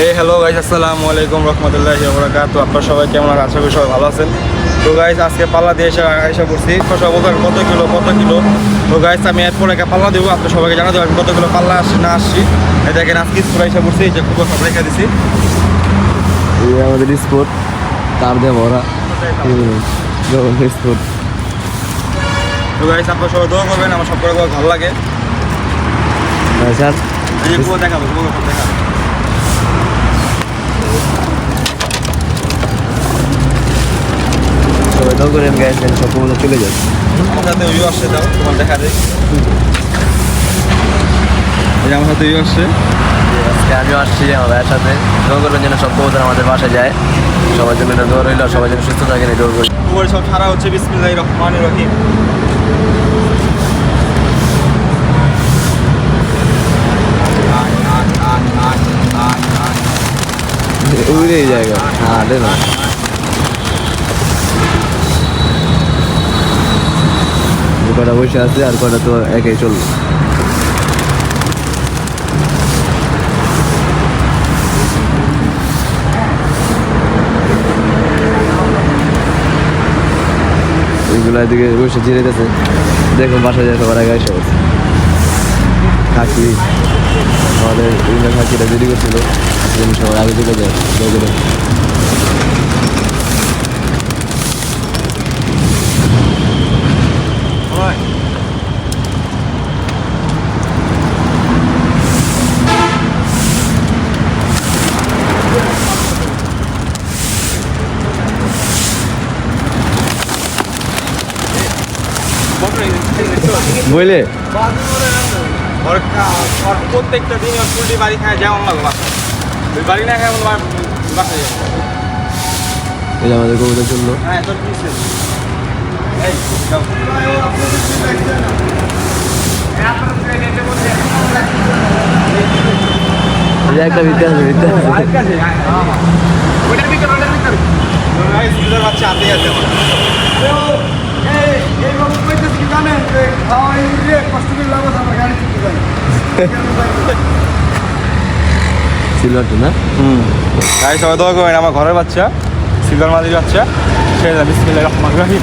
হে hello guys আসসালামু আলাইকুম রহমতুল্লাহি বরাকাতু আপনার সবাই কেমন আশা করি সবাই ভালো আছেন। তো গাইস আজকে পাল্লা দিয়ে এসে এসে করছি সব কত কিলো কত কিলো? তো গাইস আমি এরপরে একটা পাল্লা দেবো। আপনার সবাইকে জানাতে আমি কত কিলো পাল্লা আসছি না আসছি। এই দেখেন আজকে স্কুলে এসে করছি এই যে কুকুর সব রেখে দিছি। এই আমাদের স্পোর্ট তার দিয়ে ভরা। স্পোর্ট তো গাইস আপনারা সবাই দোয়া করবেন আমার সব করে ভালো লাগে। স্যার। এই যে কুকুর দেখাবো দেখাবো। সবাই দাও করেন গ্যাস সব কমলে চলে যাবে। আমার সাথে ওইও আসছে দাও তোমার দেখা দেয় আমার সাথে ওইও আসছে। আজকে আমিও আসছি আমার ভাইয়ের সাথে দোয়া করবেন যেন সব কবুতর আমাদের বাসায় যায়। সবার জন্য এটা দোয়া রইল যেন সুস্থ থাকেন এই দোয়া করি সব ছাড়া হচ্ছে বিসমিল্লাহির রহমানির রহিম। উড়ে জায়গা। হ্যাঁ না কটা বসে আছে, আর কটা তো একাই চলবে। এইগুলো এদিকে বসে জিরেতেছে দেখুন বাসা যায় সবার আগে এসে গেছে কাকি আমাদের বিভিন্ন কাকিরা দেরি করছিল। সবার আগে চলে যায়। দয়া বুঝলে? প্রত্যেকটা দিন ওর ফুলটি বাড়ি খায় যেমন লাগল বাসা ওই বাড়ি না খায় বাসায় যাব আমাদের কবিতা চলল। হ্যাঁ তোর কি ছিল? এই যাও। এই যে একটা বিদ্যা আছে বিদ্যা আছে। তো guys, দুধের বাচ্চা হাতেই আছে আমার। সিলভারটা না? গাই সবাই দোয়া করবেন আমার ঘরের বাচ্চা সিলভার মাদির বাচ্চা সে বিসমিল্লাহির রহমানির রহিম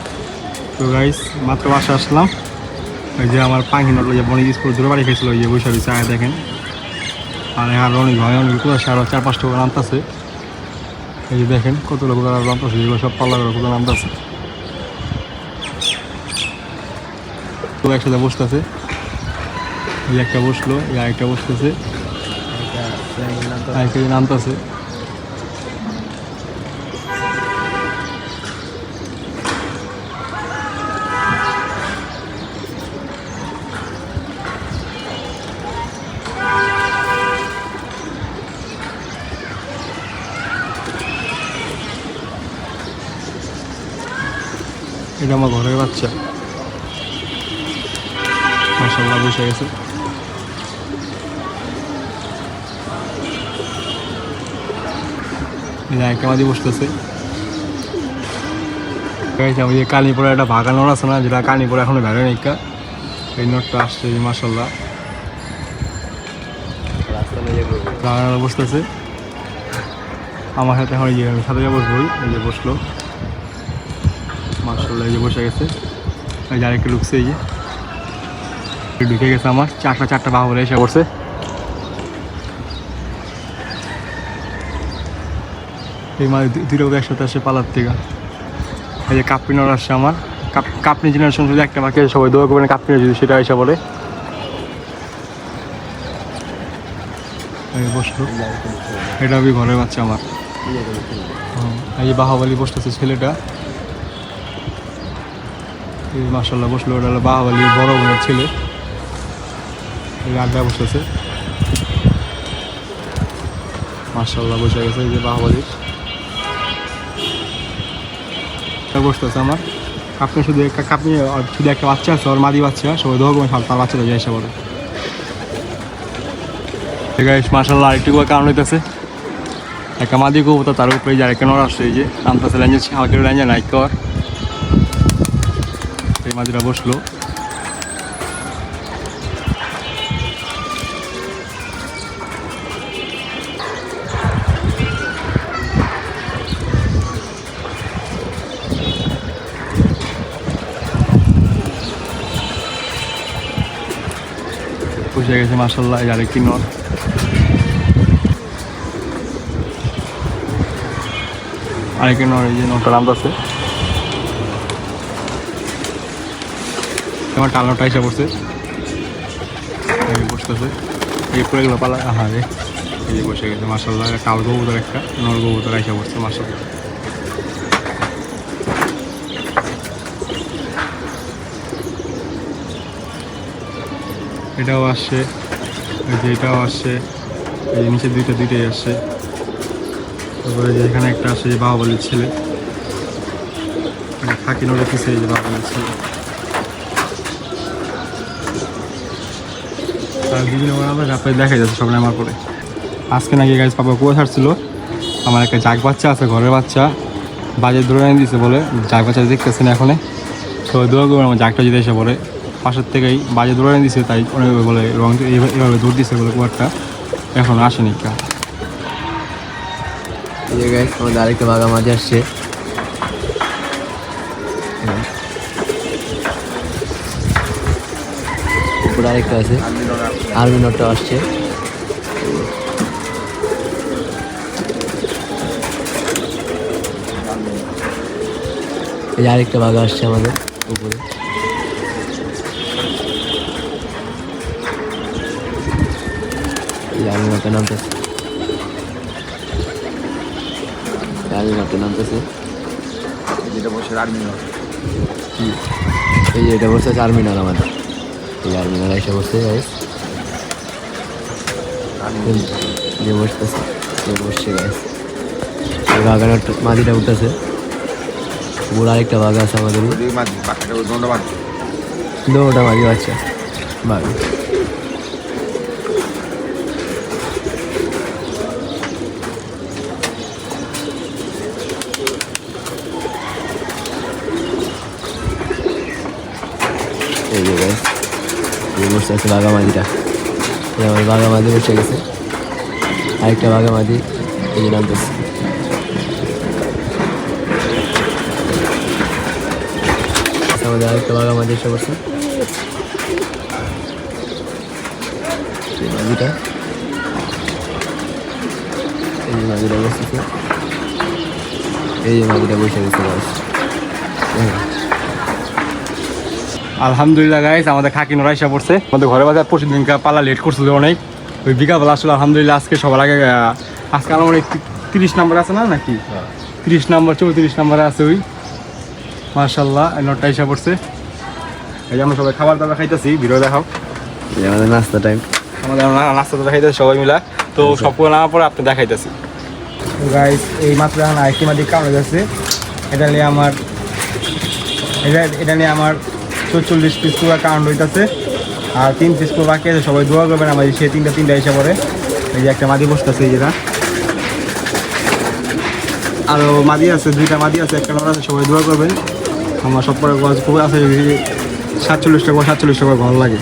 তো গাইস মাত্র বাসা আসলাম ওই যে আমার পাখি নটলো যে বনিক স্কুল দূরে বাড়ি খেয়েছিল ওই যে বৈশাখী চায় দেখেন আর আর অনেক ভয় অনেক কোথাও আরও চার পাঁচটা করে নামতেছে এই যে দেখেন কত লোক নামতেছে এগুলো সব পাল্লা করে নামতেছে তো একসাথে বসতেছে এই একটা বসল এই আরেকটা বসতেছে আরেকটা নামতেছে এটা আমার ঘরের বাচ্চা। মাসাল্লাহ বসে গেছে। মাঝে বসতেছে। আমি কালীপুরে একটা ভাগা নোট আছে না, যেটা কালীপুরে এখনও বেরোয় নাই কা। এই নোটটা আসছে মাসাল্লাহ বসতেছে। আমার সাথে এখন সাথে বসবই এই যে বসল। মাসাল্লাহ এই যে বসে গেছে। এই যে আরেকটা লুকছে এই যে। ঢুকে গেছে আমার, চারটা চারটা বাহুরে এসে পড়ছে। এই মানে দুটো একসাথে আসে পালার থেকে। এই যে কাপিনর আসছে আমার। কাপ কাপনি জেনারেশন যদি একটা মাকে সবাই দোয়া করবেন কাপনি যদি সেটা এসে বলে। এটা আমি ঘরের বাচ্চা আমার। এই যে বাহাবালি বসতেছে ছেলেটা। মাসাল্লাহ বসল ওটা হলো বাহাবালি বড় বোনের ছেলে। আড্ডা বসেছে মার্শাল্লাহ বসে গেছে এই যে বাহুবলী বসতেছে আমার। আপনি শুধু একটা আপনি শুধু একটা বাচ্চা আছে, ওর মাদি বাচ্চা, সবাই দোয়া করবেন তার বাচ্চাটা যাই এসে বলে মার্শাল্লাহ আরেকটু কারণ হইতেছে। একটা মাদি কবুতর তার উপরে যে আরেকটা নড় আসছে এই যে নামতেছে ল্যাঞ্জে হালকা ল্যাঞ্জে নাই কর। এই বসল। বসে গেছে মার্শাল্লাহ আরেকটি নর আরেকটি নর এই যে নটা নাম আমার টালনটা এসে পড়ছে। বসতেছে। এই পরে গেলো পালা রে। এই যে বসে গেছে মার্শাল্লাহ টাল কবুতর একটা নর কবুতর এসে পড়ছে মার্শাল্লাহ এটাও আসছে। এই যে এটাও আসছে। এই নিচে দুইটা দুইটাই আসছে। তারপরে যে এখানে একটা আসছে যে বাহুবলির ছেলে। মানে থাকি নড়ে পিছে এই যে বাহুবলির ছেলে। বিভিন্ন দেখা আমার পরে। আজকে নাকি গাছ পাপা কুয়া ছাড়ছিল। আমার একটা জাগ বাচ্চা আছে, ঘরের বাচ্চা। বাজে দৌড়ে এনে দিছে বলে, জাগ বাচ্চা দেখতেছেন এখনে। সবাই দৌড়া আমার জাগটা যদি এসে পড়ে। পাশের থেকেই বাজে দৌড়ে এনে দিছে, তাই অনেক বলে, রং এইভাবে দৌড় দিছে বলে কুয়ারটা। এখন আসেনি কা। আরেকটা বাঘা মাঝে আসছে। আরেকটা আছে। আর্মি নটটা আসছে। এই আরেকটা বাঘা আসছে আমাদের উপরে। এই আর্মি নটটা নামতেছে। আর্মি নটটা নামতেছে। যেটা বসে আর্মি এই যে এটা বসে চারমিনার আমাদের। এই আর্মিনার এসে বসে গাইস যে বসতেছে যে বসছে এই বাগানের মাদিটা উঠতেছে বুড়ো আরেকটা বাঘ আছে আমাদের। দুই মাঝি বাচ্চা বাঘ। এই যে গাইস এই বসে আছে বাঘা এই আমার বাঘা মাদি বসে গেছে। আরেকটা বাঘা মাদি এই যে নামতেছে। আচ্ছা, আমাদের আরেকটা বাঘা মাদি এসে পড়ছে। মাদিটা এই যে মাদিটা বসেছে। এই যে মাদিটা বসে গেছে গাছ আলহামদুলিল্লাহ গাইস আমাদের খাকি নোরা এসে পড়ছে। আমাদের ঘরে বাজার পরশু দিনকা পালা লেট করছিল অনেক। ওই বিকালবেলা আসলে আলহামদুলিল্লাহ আজকে সবার আগে আজকে আমার অনেক তিরিশ নাম্বার আছে না নাকি? তিরিশ নাম্বার চৌত্রিশ নাম্বারে আছে ওই। মার্শাল্লাহ নোটটা এসে পড়ছে। এই যে আমরা সবাই খাবার দাবার খাইতেছি ভিডিও দেখাও। এই আমাদের নাস্তা টাইম আমাদের না- নাস্তা তো দেখাইতেছি সবাই মিলা। তো সবগুলো নামার পরে আপনি দেখাইতেছি। গাইস এই মাত্র এখন আরেকটি মাদি কামড়ে যাচ্ছে। এটা নিয়ে আমার এটা এটা নিয়ে আমার চল্লিশ পিস পুরো কাউন্ট হইতেছে। আর তিন পিস পুরো বাকি আছে, সবাই দোয়া করবেন আমার সে তিনটা তিনটা এসে পড়ে। এই যে একটা মাদি বসতেছে, এই যেটা। আরও মাদি আছে, দুইটা মাদি আছে, একটা নর আছে, সবাই দোয়া করবেন। আমার সব পরে গজ খুব আছে সাতচল্লিশ টাকা সাতচল্লিশ টাকা ভালো লাগে।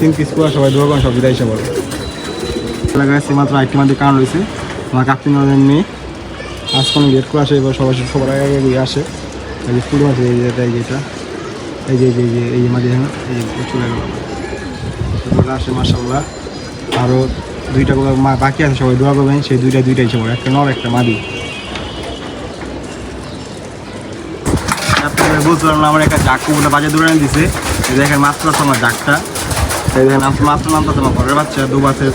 তিন পিস পুরো সবাই দোয়া করেন সব বিদায় এসে পড়ে। লাগাইছে মাত্র আরেকটি মাদি কারণ রয়েছে আমার কাপ্তি নদের নিয়ে আজ কোনো গেট করে আসে, এবার সবাই সবার আগে আসে। এই যে ফুল আছে এই যে এটা এই যে এটা এই যে এই যে এই যে হ্যাঁ এই যে চলে গেল তারপরে আসে মাসাল্লাহ আরও দুইটা মা- বাকি আছে সবাই দোয়া করবেন সেই দুইটা দুইটাই সবার একটা নর একটা মাদি আপনাদের বলছিলাম না আমার একটা জাক কুকুরটা বাজে দূরে এনে দিছে এই দেখেন মাত্র আছে আমার জাকটা এই দেখেন মাত্র নামতেছে আমার ঘরের বাচ্চা দু বাসের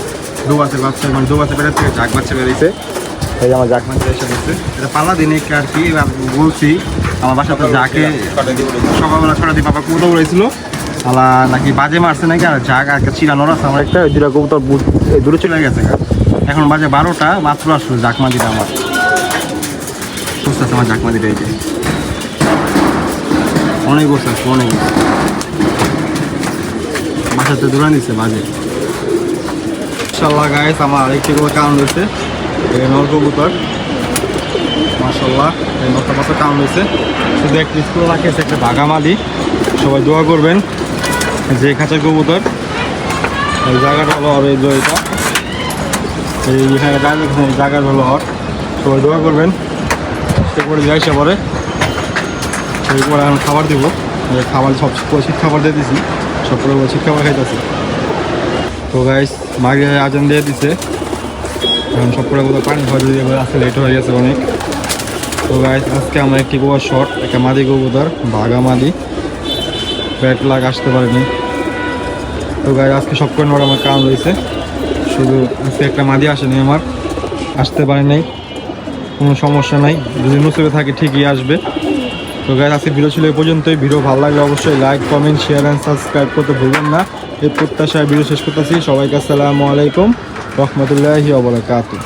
দু বাসের বাচ্চা মানে দু বাসের বেড়ে থেকে জাক বাচ্চা বেরিয়েছে এই যে আমার জাক বাচ্চা এসে গেছে এটা পাল্লা দিনে আর কি বলছি আমার বাসাতে যাকে সকালবেলা দিয়ে বাবা কবুতর উড়াইছিল। আলা নাকি বাজে মারছে নাকি, আর জাগ আর চিরানোর আছে আমার একটা, ওই দুটা কবুতর দূরে চলে গেছে এখন বাজে বারোটা, মাত্র আসলো জাকমা দিটা আমার। সুস্থ আছে আমার জাকমা দিটা এই যে। অনেক বসে আছে অনেক বাসাতে দূরে নিচ্ছে বাজে। মাসাল্লাহ গাইস আমার আরেকটি করে কারণ রয়েছে এই কবুতর। মাসাল্লাহ নটা পাতা কারণ রয়েছে। শুধু একটা স্কুল রাখেছে একটা বাগামালি সবাই দোয়া করবেন যে খাঁচার কবুতর। এই জায়গাটা হলো আর এই এটা। এই এখানে এই জায়গাটা হলো আর। সবাই দোয়া করবেন। সে করে যাই সে পরে। করে এখন খাবার দিব। খাবার সব শীত খাবার দিয়ে দিছি। সব করে শীত খাবার খাইতেছি। তো গাইস মাগে আজান দিয়ে দিছে। এখন সব করে কোথাও পানি খাওয়া দিয়ে আসতে লেট হয়ে গেছে অনেক। তো গাইস আজকে আমরা একটি গোবর শর্ট একটা মাদি কবুতর, বাঘা মাদি। ব্যাট লাগ আসতে পারেনি। তো গাইস আজকে সব নেওয়ার আমার কারণ রয়েছে। শুধু আজকে একটা মাদি আসেনি আমার। আসতে পারে নাই। কোনো সমস্যা নাই। যদি নসিবে থাকে ঠিকই আসবে। তো গাইস আজকে ভিডিও ছিল এই পর্যন্তই। ভিডিও ভালো লাগলে অবশ্যই like comment share and subscribe করতে ভুলবেন না। এই প্রত্যাশায় ভিডিও শেষ করতেছি। সবাইকে আসসালামু আলাইকুম। রহমতুল্লাহি ওবরাকাতুহ